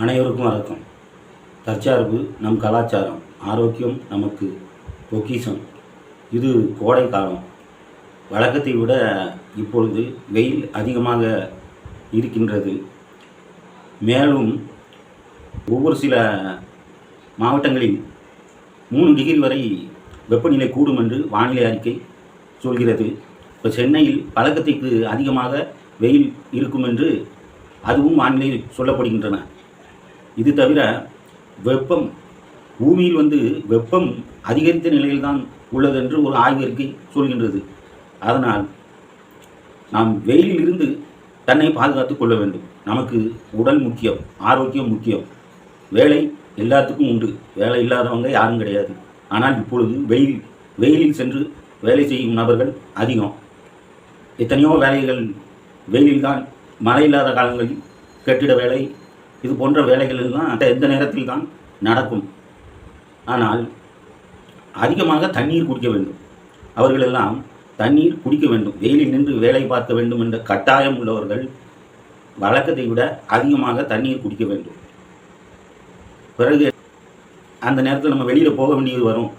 அனைவருக்கும் வணக்கம். தற்சார்பு நம் கலாச்சாரம் ஆரோக்கியம் நமக்கு பொக்கிஷம். இது கோடை காலம். வழக்கத்தை விட இப்பொழுது வெயில் அதிகமாக இருக்கின்றது. மேலும் ஒவ்வொரு சில மாவட்டங்களில் மூணு டிகிரி வரை வெப்பநிலை கூடும் என்று வானிலை அறிக்கை சொல்கிறது. இப்போ சென்னையில் பழக்கத்திற்கு அதிகமாக வெயில் இருக்கும் என்று அதுவும் வானிலை சொல்லப்படுகின்றன. இது தவிர வெப்பம் பூமியில் வந்து வெப்பம் அதிகரித்த நிலையில்தான் உள்ளது என்று ஒரு ஆய்வறிக்கை சொல்கின்றது. அதனால் நாம் வெயிலில் இருந்து தன்னை பாதுகாத்துக் கொள்ள வேண்டும். நமக்கு உடல் முக்கியம் ஆரோக்கியம் முக்கியம். வேலை எல்லாத்துக்கும் உண்டு. வேலை இல்லாதவங்க யாரும் கிடையாது. ஆனால் இப்பொழுது வெயில் வெயிலில் சென்று வேலை செய்யும் நபர்கள் அதிகம். எத்தனையோ வேலைகள் வெயிலில் தான் மழை இல்லாத காலங்களில் கட்டிட வேலை இது போன்ற வேலைகள் எல்லாம் எந்த நேரத்தில் தான் நடக்கும். ஆனால் அதிகமாக தண்ணீர் குடிக்க வேண்டும். அவர்களெல்லாம் தண்ணீர் குடிக்க வேண்டும். வெயிலில் நின்று வேலை பார்க்க வேண்டும் என்ற கட்டாயம் உள்ளவர்கள் வழக்கத்தை விட அதிகமாக தண்ணீர் குடிக்க வேண்டும். பிறகு அந்த நேரத்தில் நம்ம வெளியில் போக வேண்டியது வரும்.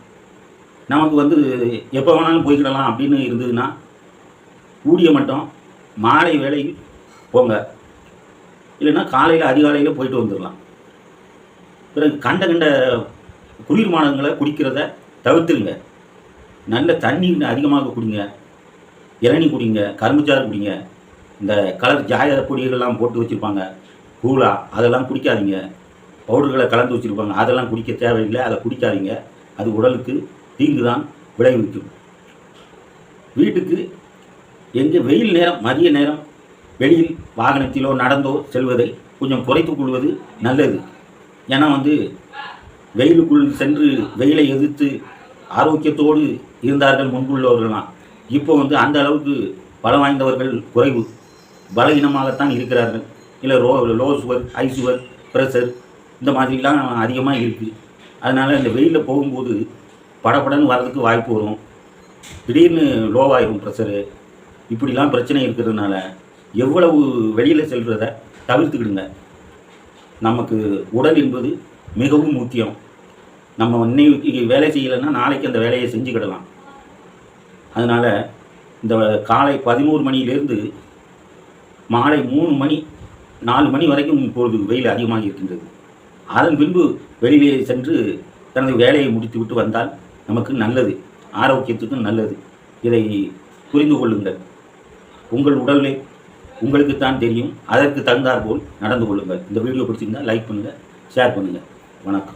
நமக்கு வந்து எப்போ வேணாலும் போய்க்கிடலாம் அப்படின்னு இருந்ததுன்னா கூடிய மட்டும் மாலை வேளையில் போங்க. இல்லைன்னா காலையில் அதிகாலையில் போயிட்டு வந்துடலாம். பிறகு கண்ட கண்ட குளிர்மானங்களை குடிக்கிறத தவிர்த்துருங்க. நல்ல தண்ணி அதிகமாக குடிங்க. இளநி குடிங்க கரும்புச்சாறு குடிங்க. இந்த கலர் ஜாய பொடிகளெல்லாம் போட்டு வச்சுருப்பாங்க. கூலா அதெல்லாம் குடிக்காதீங்க. பவுடர்களை கலந்து வச்சுருப்பாங்க. அதெல்லாம் குடிக்க தேவையில்லை. அதை குடிக்காதீங்க. அது உடலுக்கு தீங்கு தான் விளைவிக்கும். வீட்டுக்கு எங்கே வெயில் நேரம் மதிய நேரம் வெளியில் வாகனத்திலோ நடந்தோ செல்வதை கொஞ்சம் குறைத்து கொள்வது நல்லது. ஏன்னா வந்து வெயிலுக்குள் சென்று வெயிலை எதிர்த்து ஆரோக்கியத்தோடு இருந்தார்கள் முன்புள்ளவர்கள்லாம். இப்போ வந்து அந்த அளவுக்கு பலம் வாய்ந்தவர்கள் குறைவு. பலகீனமாகத்தான் இருக்கிறார்கள். இல்லை row low sugar high sugar pressure இந்த மாதிரிலாம் அதிகமாக இருக்குது அதனால் இந்த வெயிலில் போகும்போது படப்படன்னு வர்றதுக்கு வாய்ப்பு வரும். திடீர்னு லோவாயிரும் ப்ரெஷரு இப்படிலாம் பிரச்சனை இருக்கிறதுனால எவ்வளவு வெளியில் செல்கிறத தவிர்த்துக்கிடுங்க. நமக்கு உடல் என்பது மிகவும் முக்கியம். நம்ம இன்னைக்கு வேலை செய்யலைன்னா நாளைக்கு அந்த வேலையை செஞ்சுக்கிடலாம். அதனால் இந்த காலை பதினோரு மணியிலேருந்து மாலை மூணு மணி நாலு மணி வரைக்கும் இப்பொழுது வெயில் அதிகமாக இருக்கின்றது. அதன் பின்பு வெளியிலே சென்று தனது வேலையை முடித்து விட்டு வந்தால் நமக்கு நல்லது. ஆரோக்கியத்துக்கும் நல்லது. இதை புரிந்து கொள்ளுங்கள். உங்கள் உங்களுக்கு உங்களுக்குத்தான் தெரியும். அதற்கு தகுந்தாற்போல் நடந்து கொள்ளுங்கள். இந்த வீடியோ பிடிச்சிருந்தால் லைக் பண்ணுங்கள் ஷேர் பண்ணுங்கள் வணக்கம்.